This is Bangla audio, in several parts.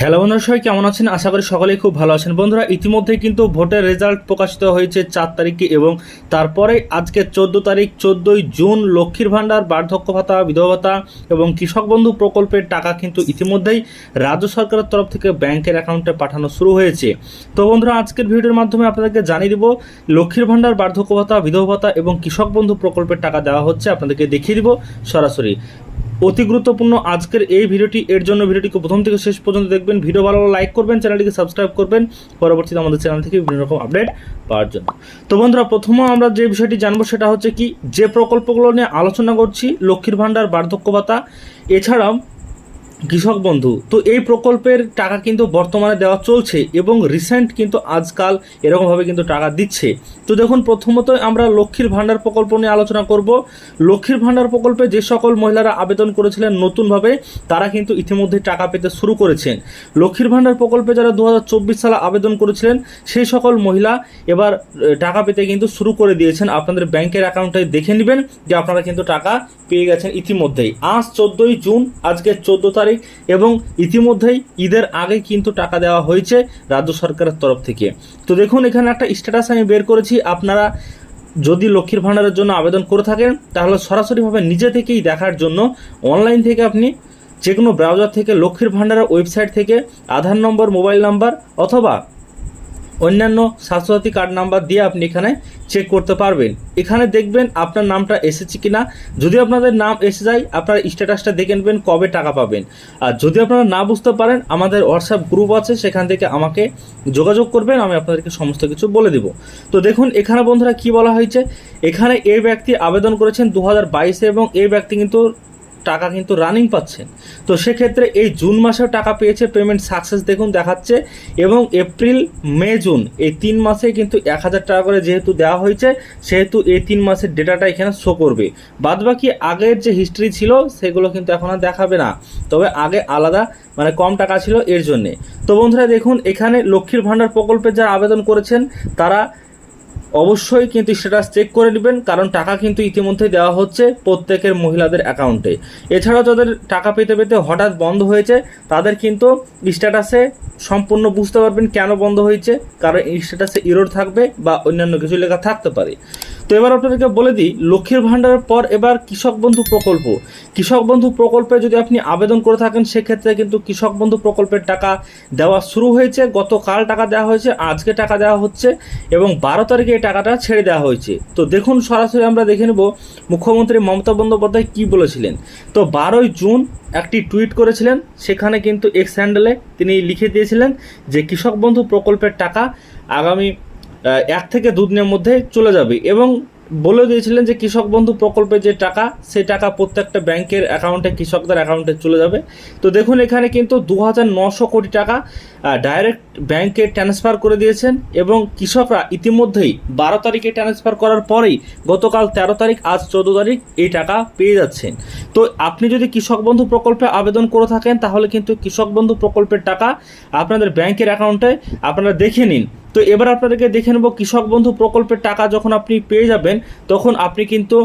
হ্যালো বন্ধুরা সবাই কেমন আছেন? আশা করি সকলেই খুব ভালো আছেন। বন্ধুরা, ইতিমধ্যে কিন্তু ভোটের রেজাল্ট প্রকাশিত হয়েছে চার তারিখে এবং তারপরে আজকে চোদ্দ তারিখ, চোদ্দোই জুন লক্ষ্মীর ভাণ্ডার, বার্ধক্য ভাতা, বিধবা ভাতা এবং কৃষক বন্ধু প্রকল্পের টাকা কিন্তু ইতিমধ্যেই রাজ্য সরকারের তরফ থেকে ব্যাংকের অ্যাকাউন্টে পাঠানো শুরু হয়েছে। তো বন্ধুরা, আজকের ভিডিওর মাধ্যমে আপনাদেরকে জানিয়ে দিব, লক্ষ্মীর ভাণ্ডার, বার্ধক্য ভাতা, বিধবা ভাতা এবং কৃষক বন্ধু প্রকল্পের টাকা দেওয়া হচ্ছে। আপনাদেরকে দেখিয়ে দিব সরাসরি। অতি গুরুত্বপূর্ণ আজকের এই ভিডিওটি। এর জন্য ভিডিওটিকে প্রথম থেকে শেষ পর্যন্ত দেখবেন। ভিডিও ভালো লাইক করবেন, চ্যানেলটিকে সাবস্ক্রাইব করবেন। পরবর্তীতে আমাদের চ্যানেল থেকে বিভিন্ন রকম আপডেট পাওয়ার জন্য। তো বন্ধুরা প্রথমে আমরা যে বিষয়টি জানব সেটা হচ্ছে কি, যে প্রকল্পগুলো নিয়ে আলোচনা করছি, লক্ষ্মীর ভাণ্ডার, বার্ধক্য ভাতা, এছাড়াও কৃষক বন্ধু, তো এই প্রকল্পের টাকা কিন্তু বর্তমানে দেওয়া চলছে এবং রিসেন্ট কিন্তু আজকাল এরকমভাবে কিন্তু টাকা দিচ্ছে। তো দেখুন, প্রথমত আমরা লক্ষ্মীর ভাণ্ডার প্রকল্প নিয়ে আলোচনা করব। লক্ষ্মীর ভাণ্ডার প্রকল্পে যে সকল মহিলারা আবেদন করেছিলেন নতুনভাবে, তারা কিন্তু ইতিমধ্যে টাকা পেতে শুরু করেছেন। লক্ষ্মীর ভাণ্ডার প্রকল্পে যারা দু হাজার চব্বিশ সালে আবেদন করেছিলেন, সেই সকল মহিলা এবার টাকা পেতে কিন্তু শুরু করে দিয়েছেন। আপনাদের ব্যাংকের অ্যাকাউন্টে দেখে নেবেন যে আপনারা কিন্তু টাকা পেয়ে গেছেন ইতিমধ্যেই। আজ চোদ্দোই জুন, আজকে চোদ্দ তারিখ। এবং ইতিমধ্যেই ঈদের আগে কিন্তু টাকা দেওয়া হয়েছে রাজ্য সরকারের তরফ থেকে। তো দেখুন, এখানে একটা স্ট্যাটাস আমি বের করেছি। আপনারা যদি লক্ষ্মীর ভাণ্ডারের জন্য আবেদন করে থাকেন, তাহলে সরাসরিভাবে নিজে থেকেই দেখার জন্য অনলাইন থেকে আপনি যে কোনো ব্রাউজার থেকে লক্ষ্মীর ভাণ্ডারের ওয়েবসাইট থেকে আধার নম্বর মোবাইল নাম্বার অথবা অন্যান্য স্বাস্থ্যসাথী কার্ড নাম্বার দিয়ে আপনি এখানে চেক করতে পারবেন। এখানে দেখবেন আপনার নামটা এসেছে কিনা। যদি আপনাদের নাম এসে যায়, আপনার স্ট্যাটাসটা দেখে নেবেন, কবে টাকা পাবেন। আর যদি আপনারা না বুঝতে পারেন, আমাদের হোয়াটসঅ্যাপ গ্রুপ আছে, সেখান থেকে আমাকে যোগাযোগ করবেন, আমি আপনাদেরকে সমস্ত কিছু বলে দেব। তো দেখুন, এখানে বন্ধুরা কি বলা হয়েছে? এখানে এই ব্যক্তি আবেদন করেছেন দু হাজার এবং এই ব্যক্তি কিন্তু টাকা কিন্তু রানিং পাচ্ছেন তো সেক্ষেত্রে এই জুন মাসেও টাকা পেয়েছে পেমেন্ট সাকসেস দেখুন দেখাচ্ছে, এবং এপ্রিল মে জুন এই তিন মাসে কিন্তু এক হাজার টাকা করে যেহেতু দেওয়া হয়েছে, সেহেতু এই তিন মাসের ডেটাটা এখানে শো করবে। বাদবাকি আগের যে হিস্ট্রি ছিল, সেগুলো কিন্তু এখন আর দেখাবে না। তবে আগে আলাদা মানে কম টাকা ছিল, এর জন্যে। তো বন্ধুরা দেখুন, এখানে লক্ষ্মীর ভাণ্ডার প্রকল্পে যারা আবেদন করেছেন, তারা অবশ্যই কিন্তু স্ট্যাটাস চেক করে নেবেন, কারণ টাকা কিন্তু ইতিমধ্যে দেওয়া হচ্ছে প্রত্যেকের মহিলাদের অ্যাকাউন্টে এছাড়াও যাদের টাকা পেতে পেতে হঠাৎ বন্ধ হয়েছে, তাদের কিন্তু স্ট্যাটাসে সম্পূর্ণ বুঝতে পারবেন কেন বন্ধ হয়েছে, কারণ স্ট্যাটাসে ইরোর থাকবে বা অন্যান্য কিছু লেখা থাকতে পারে। তো এবার আপনাদেরকে বলে দিই, লক্ষ্মীর ভাণ্ডারের পর এবার কৃষক বন্ধু প্রকল্প। কৃষক বন্ধু প্রকল্পে যদি আপনি আবেদন করে থাকেন, সেক্ষেত্রে কিন্তু কৃষক বন্ধু প্রকল্পের টাকা দেওয়া শুরু হয়েছে। গতকাল টাকা দেওয়া হয়েছে, আজকে টাকা দেওয়া হচ্ছে এবং বারো তারিখে এই টাকাটা ছেড়ে দেওয়া হয়েছে। তো দেখুন, সরাসরি আমরা দেখে নেব মুখ্যমন্ত্রী মমতা বন্দ্যোপাধ্যায় কী বলেছিলেন। তো বারোই জুন একটি টুইট করেছিলেন, সেখানে কিন্তু এক্স হ্যান্ডেলে তিনি লিখে দিয়েছিলেন যে, কৃষক বন্ধু প্রকল্পের টাকা আগামী এক থেকে দুদিনের মধ্যে চলে যাবে। এবং বলে দিয়েছিলেন যে কৃষক বন্ধু প্রকল্পের যে টাকা, সেই টাকা প্রত্যেকটা ব্যাংকের অ্যাকাউন্টে, কৃষকদের অ্যাকাউন্টে চলে যাবে। তো দেখুন, এখানে কিন্তু দু হাজার নশো কোটি টাকা ডাইরেক্ট ব্যাংকে ট্রান্সফার করে দিয়েছেন এবং কৃষকরা ইতিমধ্যেই বারো তারিখে ট্রান্সফার করার পরেই গতকাল তেরো তারিখ, আজ চোদ্দ তারিখ এই টাকা পেয়ে যাচ্ছেন। তো আপনি যদি কৃষক বন্ধু প্রকল্পে আবেদন করে থাকেন, তাহলে কিন্তু কৃষক বন্ধু প্রকল্পের টাকা আপনাদের ব্যাংকের অ্যাকাউন্টে আপনারা দেখে নিন। তো এবার আপনাদেরকে দেখে নেব কৃষক বন্ধু প্রকল্পের টাকা যখন আপনি পেয়ে যাবেন, তখন আপনি কিন্তু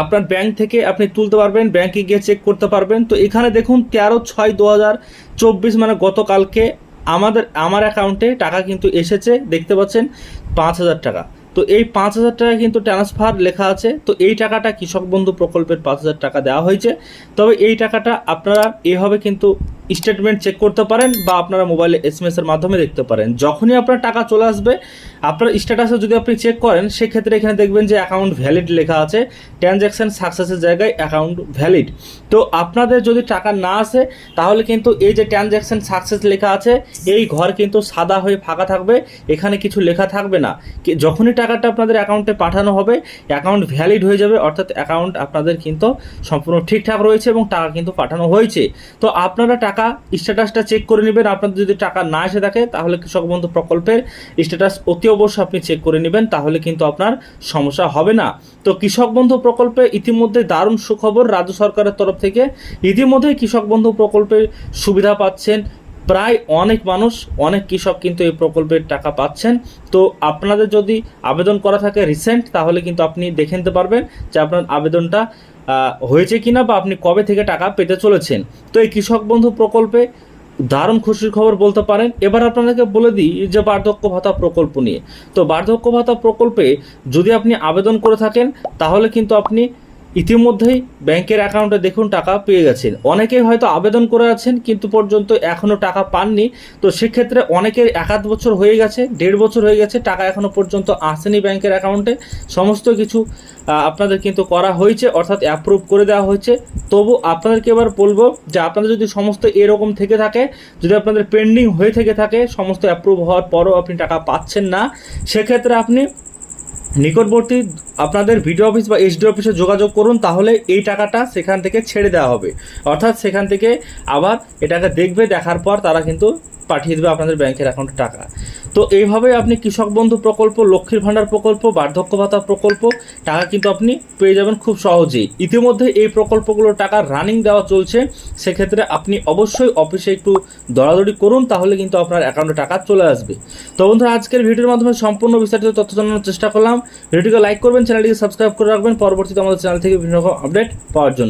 আপনার ব্যাংক থেকে আপনি তুলতে পারবেন ব্যাংকে গিয়ে চেক করতে পারবেন। তো এখানে দেখুন, তেরো ছয় দু চব্বিশ মানে গতকালকে আমাদের, আমার অ্যাকাউন্টে টাকা কিন্তু এসেছে, দেখতে পাচ্ছেন, পাঁচ হাজার টাকা। তো এই পাঁচ হাজার টাকা কিন্তু ট্রান্সফার লেখা আছে। তো এই টাকাটা কৃষক বন্ধু প্রকল্পের পাঁচ হাজার টাকা দেওয়া হয়েছে। তবে এই টাকাটা আপনারা এভাবে কিন্তু স্টেটমেন্ট চেক করতে পারেন বা আপনারা মোবাইলে এস এম এর মাধ্যমে দেখতে পারেন। যখনই আপনার টাকা চলে আসবে, আপনার স্ট্যাটাসে যদি আপনি চেক করেন, সেক্ষেত্রে এখানে দেখবেন যে অ্যাকাউন্ট ভ্যালিড লেখা আছে। ট্রানজ্যাকশন সাকসেসের জায়গায় অ্যাকাউন্ট ভ্যালিড তো আপনাদের যদি টাকা না আসে, তাহলে কিন্তু এই যে ট্রানজ্যাকশন সাকসেস লেখা আছে, এই ঘর কিন্তু সাদা হয়ে ফাঁকা থাকবে, এখানে কিছু লেখা থাকবে না। যখনই টাকাটা আপনাদের অ্যাকাউন্টে পাঠানো হবে অ্যাকাউন্ট ভ্যালিড হয়ে যাবে, অর্থাৎ অ্যাকাউন্ট আপনাদের কিন্তু সম্পূর্ণ ঠিকঠাক রয়েছে এবং টাকা কিন্তু পাঠানো হয়েছে। তো আপনারা টাকা স্ট্যাটাসটা চেক করে নেবেন। আপনাদের যদি টাকা না এসে থাকে, তাহলে কৃষক বন্ধু প্রকল্পের স্ট্যাটাস অতি অবশ্যই আপনি চেক করে নেবেন, তাহলে কিন্তু আপনার সমস্যা হবে না। তো কৃষক বন্ধু প্রকল্পে ইতিমধ্যে দারুণ সুখবর রাজ্য সরকারের তরফ থেকে। ইতিমধ্যে কৃষক বন্ধু প্রকল্পের সুবিধা পাচ্ছেন প্রায় অনেক মানুষ, অনেক কৃষক কিন্তু এই প্রকল্পের টাকা পাচ্ছেন। তো আপনাদের যদি আবেদন করা থাকে রিসেন্ট তাহলে কিন্তু আপনি দেখে নিতে পারবেন যে আপনার আবেদনটা হয়েছে কিনা বা আপনি কবে থেকে টাকা পেতে চলেছেন? তো এই কৃষক বন্ধু প্রকল্পে দারুণ খুশির খবর বলতে পারেন। এবার আপনাদেরকে বলে দিই যে বার্ধক্য ভাতা প্রকল্প নিয়ে। তো বার্ধক্য ভাতা প্রকল্পে যদি আপনি আবেদন করে থাকেন, তাহলে কিন্তু আপনি ইতিমধ্যেই ব্যাংকের অ্যাকাউন্টে দেখুন টাকা পেয়ে গেছেন। অনেকেই হয়তো আবেদন করে আছেন, কিন্তু পর্যন্ত এখনও টাকা পাননি। তো সেক্ষেত্রে অনেকের এক আধ বছর হয়ে গেছে, দেড় বছর হয়ে গেছে, টাকা এখনও পর্যন্ত আসেনি ব্যাংকের অ্যাকাউন্টে। সমস্ত কিছু আপনাদের কিন্তু করা হয়েছে, অর্থাৎ অ্যাপ্রুভ করে দেওয়া হয়েছে। তবু আপনাদেরকে এবার বলব যে আপনাদের যদি সমস্ত এরকম থেকে থাকে, যদি আপনাদের পেন্ডিং হয়ে থেকে থাকে, সমস্ত অ্যাপ্রুভ হওয়ার পরও আপনি টাকা পাচ্ছেন না, সেক্ষেত্রে আপনি নিকটবর্তী আপনাদের ভিডিও অফিস বা এসডি অফিসে যোগাযোগ করুন, তাহলে এই টাকাটা সেখান থেকে ছেড়ে দেওয়া হবে। অর্থাৎ সেখান থেকে আবার এটাকে দেখবে, দেখার পর তারা কিন্তু পাঠিয়ে দেবে আপনাদের ব্যাংকের অ্যাকাউন্টে টাকা। তো এইভাবে আপনি কৃষক বন্ধু প্রকল্প, লক্ষ্মীর ভাণ্ডার প্রকল্প, বার্ধক্য ভাতা প্রকল্প, টাকা কিন্তু আপনি পেয়ে যাবেন খুব সহজেই। ইতিমধ্যে এই প্রকল্পগুলোর টাকা রানিং দেওয়া চলছে, সেক্ষেত্রে আপনি অবশ্যই অফিসে একটু দৌড়াদৌড়ি করুন, তাহলে কিন্তু আপনার অ্যাকাউন্টে টাকা চলে আসবে। তো বন্ধুরা, আজকের ভিডিওর মাধ্যমে সম্পূর্ণ বিস্তারিত তথ্য জানানোর চেষ্টা করলাম। ভিডিওটিকে লাইক করবেন চ্যানেলটিকে সাবস্ক্রাইব করে রাখবেন। পরবর্তীতে আমাদের চ্যানেল থেকে বিভিন্ন রকম আপডেট পাওয়ার জন্য।